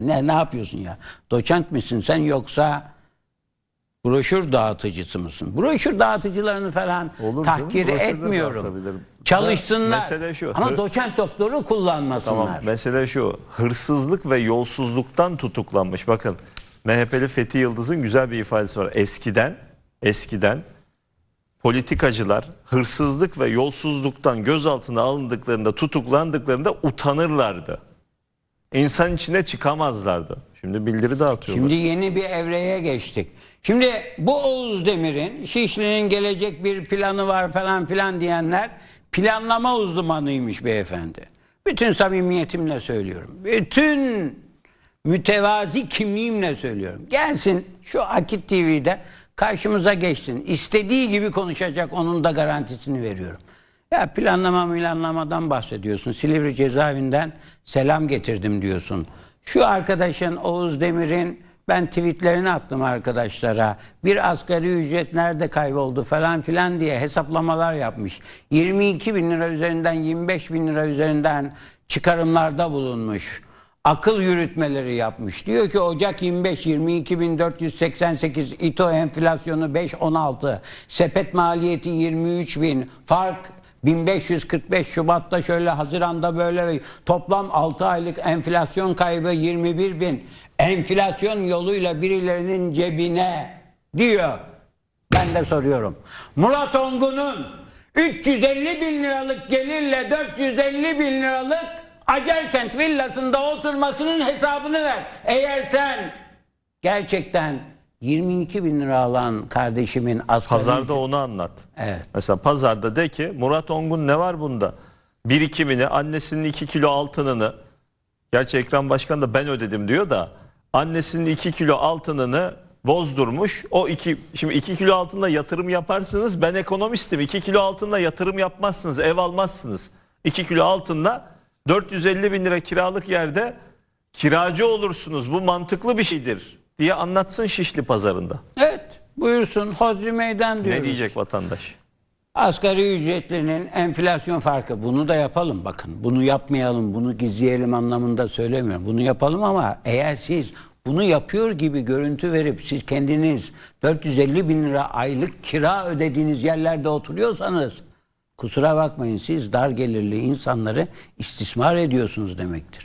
Ne ne yapıyorsun ya? Doçent misin sen yoksa broşür dağıtıcısı mısın? Broşür dağıtıcılarını falan Olur canım, tahkir broşür de etmiyorum. dağıtabilirim. Çalışsınlar. Mesele şu, Ama hı- doçent doktoru kullanmasınlar. Tamam mesele şu hırsızlık ve yolsuzluktan tutuklanmış bakın MHP'li Fethi Yıldız'ın güzel bir ifadesi var eskiden eskiden politikacılar hırsızlık ve yolsuzluktan gözaltına alındıklarında tutuklandıklarında utanırlardı. İnsan içine çıkamazlardı. Şimdi bildiri dağıtıyorlar. Şimdi yeni bir evreye geçtik. Şimdi bu Oğuz Demir'in Şişli'nin gelecek bir planı var falan filan diyenler planlama uzmanıymış beyefendi. Bütün samimiyetimle söylüyorum. Bütün mütevazi kimliğimle söylüyorum. Gelsin şu Akit TV'de karşımıza geçsin. İstediği gibi konuşacak onun da garantisini veriyorum. Ya planlama planlamadan bahsediyorsun. Silivri cezaevinden selam getirdim diyorsun. Şu arkadaşın Oğuz Demir'in ben tweetlerini attım arkadaşlara. Bir asgari ücret nerede kayboldu falan filan diye hesaplamalar yapmış. 22 bin lira üzerinden 25 bin lira üzerinden çıkarımlarda bulunmuş akıl yürütmeleri yapmış. Diyor ki Ocak 25 22.488 İTO enflasyonu 5.16 sepet maliyeti 23.000 fark 1545 Şubat'ta şöyle Haziran'da böyle toplam 6 aylık enflasyon kaybı 21 bin enflasyon yoluyla birilerinin cebine diyor. Ben de soruyorum. Murat Ongun'un 350 bin liralık gelirle 450 bin liralık Acarkent villasında oturmasının hesabını ver. Eğer sen gerçekten 22 bin lira alan kardeşimin asgari Pazarda onu anlat. Evet. Mesela pazarda de ki Murat Ongun ne var bunda? Birikimini, annesinin 2 kilo altınını, gerçi Ekrem Başkan da ben ödedim diyor da annesinin 2 kilo altınını bozdurmuş. O iki, şimdi 2 kilo altınla yatırım yaparsınız. Ben ekonomistim. 2 kilo altınla yatırım yapmazsınız. Ev almazsınız. 2 kilo altınla 450 bin lira kiralık yerde kiracı olursunuz. Bu mantıklı bir şeydir diye anlatsın Şişli pazarında. Evet. Buyursun. Hodri meydan diyoruz. Ne diyecek vatandaş? Asgari ücretlinin enflasyon farkı. Bunu da yapalım bakın. Bunu yapmayalım, bunu gizleyelim anlamında söylemiyorum. Bunu yapalım ama eğer siz bunu yapıyor gibi görüntü verip siz kendiniz 450 bin lira aylık kira ödediğiniz yerlerde oturuyorsanız kusura bakmayın siz dar gelirli insanları istismar ediyorsunuz demektir.